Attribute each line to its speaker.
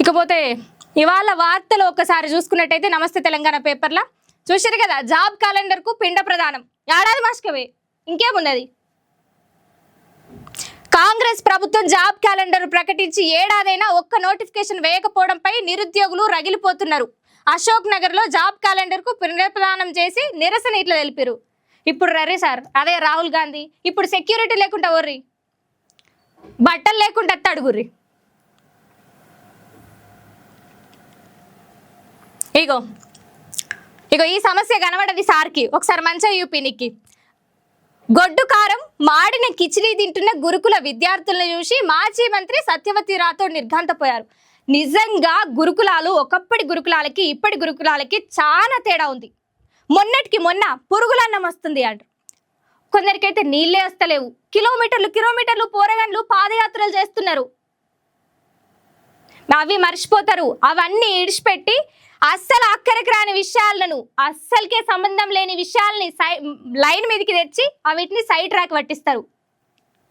Speaker 1: ఇకపోతే ఇవాళ వార్తలు ఒకసారి చూసుకున్నట్టయితే నమస్తే తెలంగాణ పేపర్లో. చూశారు కదా జాబ్ క్యాలెండర్కు పిండ ప్రదానం ఏడాది మాస్కవే ఇంకేమున్నది? కాంగ్రెస్ ప్రభుత్వం జాబ్ క్యాలెండర్ ప్రకటించి ఏడాదైనా ఒక్క నోటిఫికేషన్ వేయకపోవడంపై నిరుద్యోగులు రగిలిపోతున్నారు. అశోక్ నగర్లో జాబ్ క్యాలెండర్కు ప్రదానం చేసి నిరసన ఇట్లా తెలిపారు. ఇప్పుడు రరే సార్ అదే రాహుల్ గాంధీ ఇప్పుడు సెక్యూరిటీ లేకుండా ఓర్రి బట్టలు లేకుండా అత్త ఇగో ఇగో ఈ సమస్య కనబడది సార్కి. ఒకసారి మంచిగా చూపి గొడ్డు కారం మాడిన కిచిడి తింటున్న గురుకుల విద్యార్థులను చూసి మాజీ మంత్రి సత్యవతి రాథోడ్ నిర్ఘాంతపోయారు. నిజంగా గురుకులాలు ఒకప్పటి గురుకులాలకి ఇప్పటి గురుకులాలకి చాలా తేడా ఉంది. మొన్నటికి మొన్న పురుగులన్నం వస్తుంది అంటారు కొందరికైతే నీళ్ళే వస్తలేవు. కిలోమీటర్లు కిలోమీటర్లు పోరగన్లు పాదయాత్రలు చేస్తున్నారు. అవి మర్చిపోతారు. అవన్నీ ఇడిచిపెట్టి అస్సలు అక్కడికి రాని విషయాలను అస్సలకే సంబంధం లేని విషయాల్ని సై లైన్ మీదకి తెచ్చి అవిటిని సైడ్ ట్రాక్ పట్టిస్తారు.